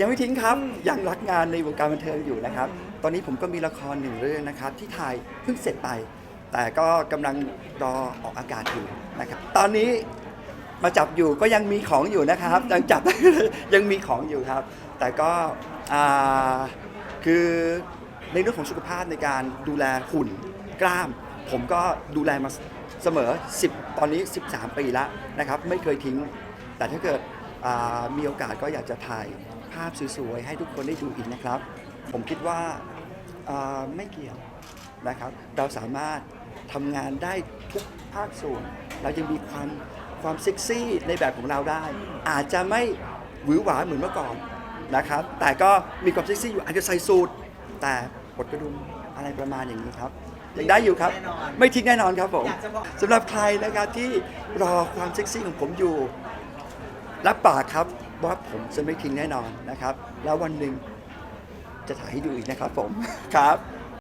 ยังไม่ทิ้งครับ ยังรักงานในวงการบันเทิงอยู่นะครับ ตอนนี้ผมก็มีละครหนึ่งเรื่องนะครับ ที่ถ่ายเพิ่งเสร็จไป แต่ก็กำลังรอออกอากาศอยู่นะครับ ตอนนี้มาจับอยู่ก็ยังมีของอยู่นะครับยังจับ ยังมีของอยู่ครับ แต่ก็อ่าคือในเรื่องของสุขภาพในการดูแลหุ่นกล้าม ผมก็ดูแลมาเสมอ 10 ตอนนี้ 13 ปีแล้วนะครับ ไม่เคยทิ้ง แต่ถ้าเกิด มีโอกาสก็อยากจะถ่ายภาพสวยๆ ให้ทุกคนได้ดูอีกนะครับ ผมคิดว่าอ่าไม่เกี่ยวนะครับ เราสามารถทำงานได้ทุกภาคส่วน เรายังมีความความเซ็กซี่ในแบบของเราได้ อาจจะไม่หวือหวาเหมือนเมื่อก่อนนะครับ แต่ก็มีความเซ็กซี่อยู่อาจจะใส่สูทแต่ปลดกระดุมอะไรประมาณอย่างนี้ครับยังได้อยู่ครับแน่นอนไม่ทิ้งแน่นอนครับผมอยากจะบอกสำหรับใครนะครับที่รอความเซ็กซี่ของผมอยู่ รับปากครับว่าผมจะไม่ทิ้งแน่นอนนะครับ แล้ววันหนึ่งจะถ่ายให้ดูอีกนะครับผมครับ